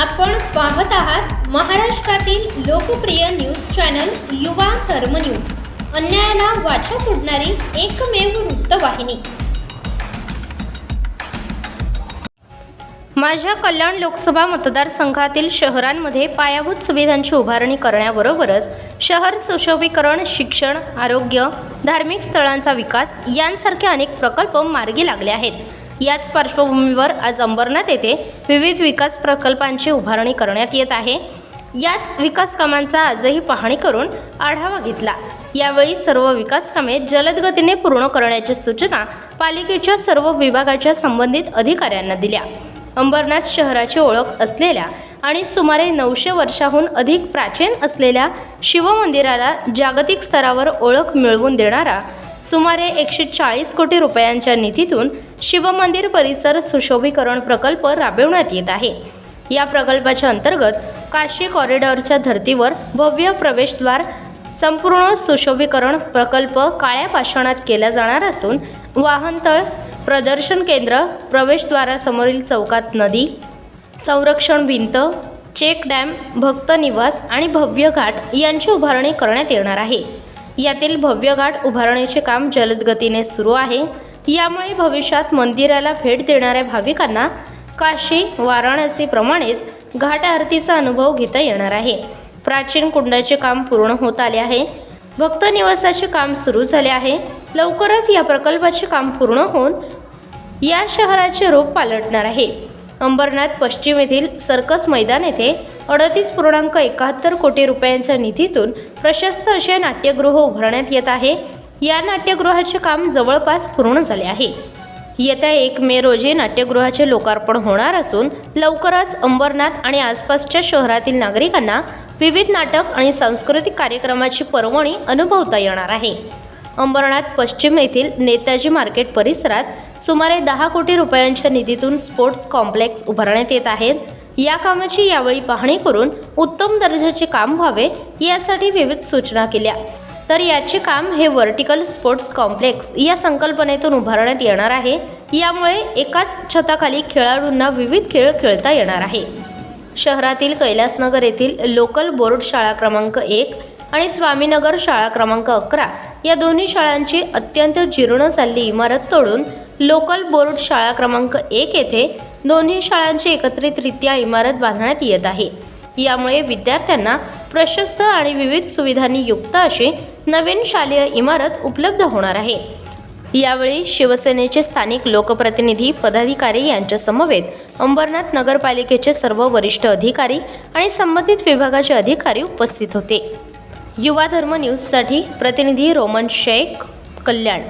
आपण पाहत आहात महाराष्ट्रातील लोकप्रिय न्यूज चॅनल युवा धर्म न्यूज. अन्यायाला वाचा फोडणारी एकमेव वृत्तवाहिनी. माझ्या कल्याण लोकसभा मतदारसंघातील शहरांमध्ये पायाभूत सुविधांची उभारणी करण्याबरोबरच शहर सुशोभीकरण शिक्षण आरोग्य धार्मिक स्थळांचा विकास यांसारखे अनेक प्रकल्प मार्गी लागले आहेत. याच पार्श्वभूमीवर आज अंबरनाथ येथे विविध विकास प्रकल्पांची उभारणी करण्यात येत आहे. याच विकास कामांचा आजही पाहणी करून आढावा घेतला. यावेळी सर्व विकास कामे जलद गतीने पूर्ण करण्याच्या सूचना पालिकेच्या सर्व विभागाच्या संबंधित अधिकाऱ्यांना दिल्या. अंबरनाथ शहराची ओळख असलेल्या आणि सुमारे नऊशे वर्षाहून अधिक प्राचीन असलेल्या शिवमंदिराला जागतिक स्तरावर ओळख मिळवून देणारा सुमारे एकशे चाळीस कोटी रुपयांच्या निधीतून शिवमंदिर परिसर सुशोभीकरण प्रकल्प राबविण्यात येत आहे. या प्रकल्पाच्या अंतर्गत काशी कॉरिडॉरच्या धर्तीवर भव्य प्रवेशद्वार संपूर्ण सुशोभीकरण प्रकल्प काळ्या पाषाणात केला जाणार असून वाहनतळ प्रदर्शन केंद्र प्रवेशद्वारासमोरील चौकात नदी संरक्षण भिंत चेक डॅम भक्त निवास आणि भव्य घाट यांची उभारणी करण्यात येणार आहे. यातील भव्य घाट उभारण्याचे काम जलद गतीने सुरू आहे. यामुळे भविष्यात मंदिराला भेट देणाऱ्या भाविकांना काशी वाराणसीप्रमाणेच घाट आरतीचा अनुभव घेता येणार आहे. प्राचीन कुंडाचे काम पूर्ण होत आले आहे. भक्त निवासाचे काम सुरू झाले आहे. लवकरच या प्रकल्पाचे काम पूर्ण होऊन या शहराचे रूप पालटणार आहे. अंबरनाथ पश्चिम येथील सर्कस मैदान येथे अडतीस पूर्णांक एकाहत्तर कोटी रुपयांच्या निधीतून प्रशस्त असे नाट्यगृह उभारण्यात येत आहे. या नाट्यगृहाचे काम जवळपास पूर्ण झाले आहे. येत्या एक मे रोजी नाट्यगृहाचे लोकार्पण होणार असून लवकरच अंबरनाथ आणि आसपासच्या शहरातील नागरिकांना विविध नाटक आणि सांस्कृतिक कार्यक्रमाची पर्वणी अनुभवता येणार आहे. अंबरनाथ पश्चिम येथील नेताजी मार्केट परिसरात सुमारे दहा कोटी रुपयांच्या निधीतून स्पोर्ट्स कॉम्प्लेक्स उभारण्यात येत आहेत. या कामाची यावेळी पाहणी करून उत्तम दर्जाचे काम व्हावे यासाठी विविध सूचना केल्या. तर याचे काम हे व्हर्टिकल स्पोर्ट्स कॉम्प्लेक्स या संकल्पनेतून उभारण्यात येणार आहे. यामुळे एकाच छताखाली खेळाडूंना विविध खेळ खेळता येणार आहे. शहरातील कैलासनगर येथील लोकल बोर्ड शाळा क्रमांक एक आणि स्वामीनगर शाळा क्रमांक अकरा या दोन्ही शाळांची अत्यंत जीर्ण झालेली इमारत तोडून लोकल बोर्ड शाळा क्रमांक एक येथे दोन्ही शाळांची एकत्रितरित्या इमारत बांधण्यात येत आहे. यामुळे विद्यार्थ्यांना प्रशस्त आणि विविध सुविधांनी युक्त अशी नवीन शालेय इमारत उपलब्ध होणार आहे. यावेळी शिवसेनेचे स्थानिक लोकप्रतिनिधी पदाधिकारी यांच्या समवेत अंबरनाथ नगरपालिकेचे सर्व वरिष्ठ अधिकारी आणि संबंधित विभागाचे अधिकारी उपस्थित होते. युवा धर्म न्यूजसाठी प्रतिनिधी रोमन शेख कल्याण.